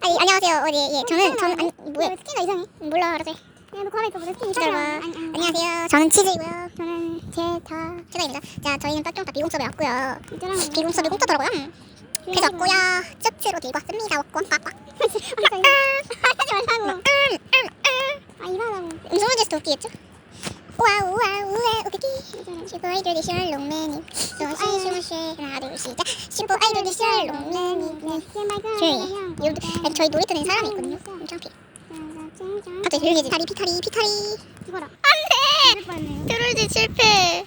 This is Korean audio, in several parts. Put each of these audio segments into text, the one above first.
아니 안녕하세요. 어디 예 저는 저는 아니 뭐야 스킨가 이상해. 몰라 알아서 해. 야 너 가만히 있어봐. 내 스킨 기다려봐. 이상해. 아니, 아니, 안녕하세요. 저는 치즈이고요. 저는 제다 최다입니다. 자 저희는 딱종딱 비공 수업에 왔고요. 이제랑 비공 수업이 공짜더라고요. 음. 그래서 왔고요. 쭈츠로 들고 왔습니다. 왔고 꽉꽉. 하지 말라고. 아 이상하고. 음성 문제도 웃기겠죠? 슈퍼 아이돌 디 셜록맨이. 소시 슈머쉬 하나 둘 시작. 슈퍼 아이돌 디 셜록맨이. 네. 조용히. 저희 놀이 뜨는 사람이 있거든요. 엄청 피. 갑자기 조용해지. 피타리 피타리 피타리. 안돼. 트롤즈 실패.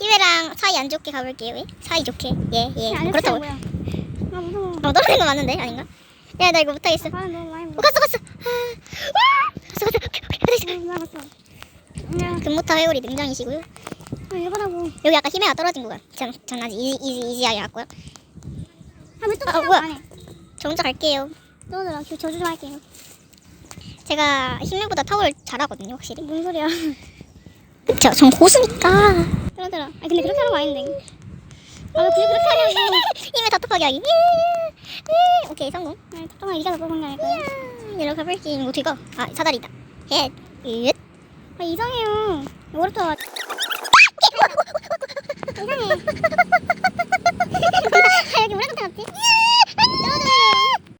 희회랑 사이 안 좋게 가볼게요. 왜? 사이 좋게. 예 예. 안 그렇다고. 아 무서워. 어 떨어진 거 맞는데 아닌가? 야 나 이거 못하겠어. 아 어, 먹어. 갔어 갔어. 아, 갔어 갔어. 아, 나갔어. 그냥 금모타 회오리 등장이시고요. 아 이거라고. 여기 아까 히메가 떨어진 구간. 전, 전 아직 이지 이지 이지하게 갔고요. 아왜 또 아, 시작 뭐야. 안 해? 저 혼자 갈게요. 너들아 저 저주 좀 할게요. 제가 히메보다 타워를 잘하거든요, 확실히. 뭔 소리야? 저, 전 고수니까. 그러더라. 아 근데 그렇게 하는 거 아닌데. 아왜 굳이 그렇게 하냐고. 힘에 답답하게 하기. 예, 예. 오케이, 성공. 아 이가 더 뽑은 게 아닐까. 야, 내려 가볼게. 어떻게 가? 아, 사다리다. 헷. 윷. 아 이상해요. 오르터 mami.